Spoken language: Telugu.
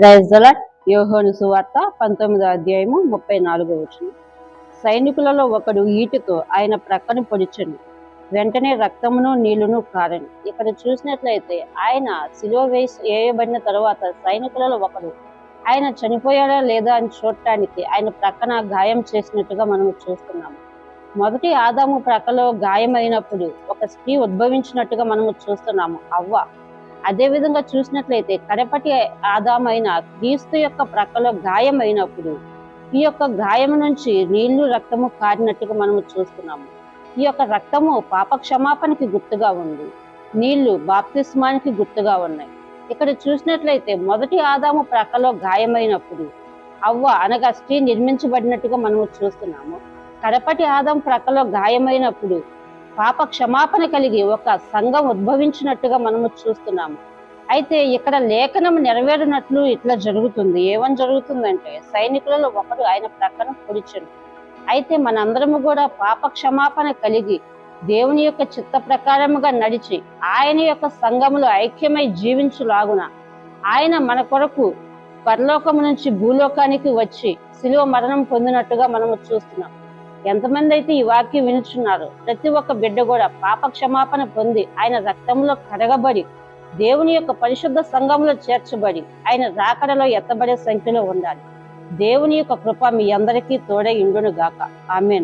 ప్రైజ్దలట్ యోహోను సువార్త పంతొమ్మిదో అధ్యాయము ముప్పై నాలుగో వచ్చిన సైనికులలో ఒకడు ఈటుకు ఆయన ప్రక్కన పొడిచను. వెంటనే రక్తమును నీళ్ళును కారని. ఇక్కడ చూసినట్లయితే ఆయన సిలువ వేసి వేయబడిన తరువాత సైనికులలో ఒకడు ఆయన చనిపోయాడా లేదా అని చూడటానికి ఆయన ప్రక్కన గాయం చేసినట్టుగా మనం చూస్తున్నాము. మొదటి ఆదాము ప్రక్కలో గాయమైనప్పుడు ఒక స్త్రీ ఉద్భవించినట్టుగా మనము చూస్తున్నాము. అవ్వ అదే విధంగా చూసినట్లయితే కడపటి ఆదామైన క్రీస్తు యొక్క ప్రక్కలో గాయమైనప్పుడు ఈ యొక్క గాయం నుంచి నీళ్ళు రక్తము కారినట్టుగా మనము చూస్తున్నాము. ఈ యొక్క రక్తము పాప క్షమాపణకి గుర్తుగా ఉంది. నీళ్ళు బాప్తిస్మానికి గుర్తుగా ఉన్నాయి. ఇక్కడ చూసినట్లయితే మొదటి ఆదాము ప్రక్కలో గాయమైనప్పుడు అవ్వ అనగా స్త్రీ నిర్మించబడినట్టుగా మనము చూస్తున్నాము. కడపటి ఆదాం ప్రక్కలో గాయమైనప్పుడు పాప క్షమాపణ కలిగి ఒక సంఘం ఉద్భవించినట్టుగా మనము చూస్తున్నాము. అయితే ఇక్కడ లేఖనం నెరవేరినట్లు ఇట్లా జరుగుతుంది. ఏమని జరుగుతుందంటే సైనికులలో ఒకడు ఆయన ప్రక్కన పొడిచను అయితే మనందరము కూడా పాప క్షమాపణ కలిగి దేవుని యొక్క చిత్త ప్రకారముగా నడిచి ఆయన యొక్క సంఘములో ఐక్యమై జీవించులాగున ఆయన మన కొరకు పరలోకము నుంచి భూలోకానికి వచ్చి శిలువ మరణం పొందినట్టుగా మనము చూస్తున్నాం. ఎంతమంది అయితే ఈ వాక్యం వినుచున్నారు ప్రతి ఒక్క బిడ్డ కూడా పాప క్షమాపణ పొంది ఆయన రక్తంలో కడగబడి దేవుని యొక్క పరిశుద్ధ సంఘంలో చేర్చబడి ఆయన రాకడలో ఎత్తబడే సంఖ్యలో ఉండాలి. దేవుని యొక్క కృప మీ అందరికీ తోడే ఇండును గాక ఆమెను.